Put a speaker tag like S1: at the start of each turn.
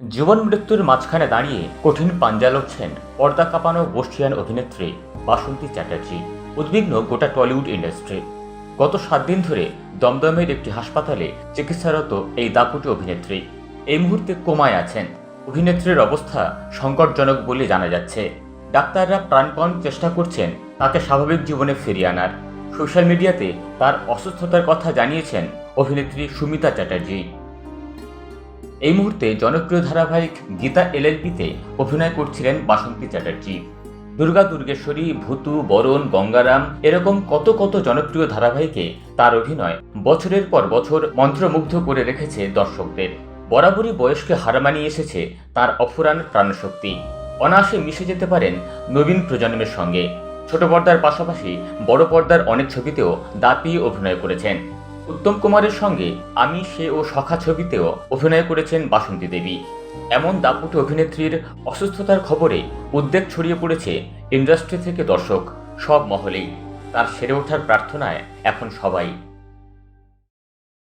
S1: জীবন মৃত্যুর মাঝখানে দাঁড়িয়ে কঠিন পাঞ্জা লড়ছেন পর্দা কাঁপানো বর্ষিয়ান অভিনেত্রী বাসন্তী চ্যাটার্জি, উদ্বিগ্ন গোটা টলিউড ইন্ডাস্ট্রি। গত সাত দিন ধরে দমদমের একটি হাসপাতালে চিকিৎসারত এই দাপুটি অভিনেত্রী এই মুহূর্তে কোমায় আছেন। অভিনেত্রীর অবস্থা সংকটজনক বলে জানা যাচ্ছে। ডাক্তাররা প্রাণপণ চেষ্টা করছেন তাকে স্বাভাবিক জীবনে ফিরিয়ে আনার। সোশ্যাল মিডিয়াতে তার অসুস্থতার কথা জানিয়েছেন অভিনেত্রী সুমিতা চ্যাটার্জি। এই মুহূর্তে জনপ্রিয় ধারাবাহিক গীতা এলএলপিতে অভিনয় করছিলেন বাসন্তী চ্যাটার্জি। দুর্গা দুর্গেশ্বরী, ভূতু, বরণ, গঙ্গারাম, এরকম কত কত জনপ্রিয় ধারাবাহিকে তার অভিনয় বছরের পর বছর মন্ত্রমুগ্ধ করে রেখেছে দর্শকদের। বরাবরই বয়সকে হার মানিয়ে এসেছে তার অফুরান প্রাণশক্তি। অনায়াসে মিশে যেতে পারেন নবীন প্রজন্মের সঙ্গে। ছোট পর্দার পাশাপাশি বড় পর্দার অনেক ছবিতেও দাপিয়ে অভিনয় করেছেন। উত্তম কুমারের সঙ্গে আমি, সে ও সখা ছবিতেও অভিনয় করেছেন বাসন্তী দেবী। এমন দাপুটে অভিনেত্রীর অসুস্থতার খবরে উদ্বেগ ছড়িয়ে পড়েছে ইন্ডাস্ট্রি থেকে দর্শক সব মহলেই। তার সেরে ওঠার প্রার্থনায় এখন সবাই।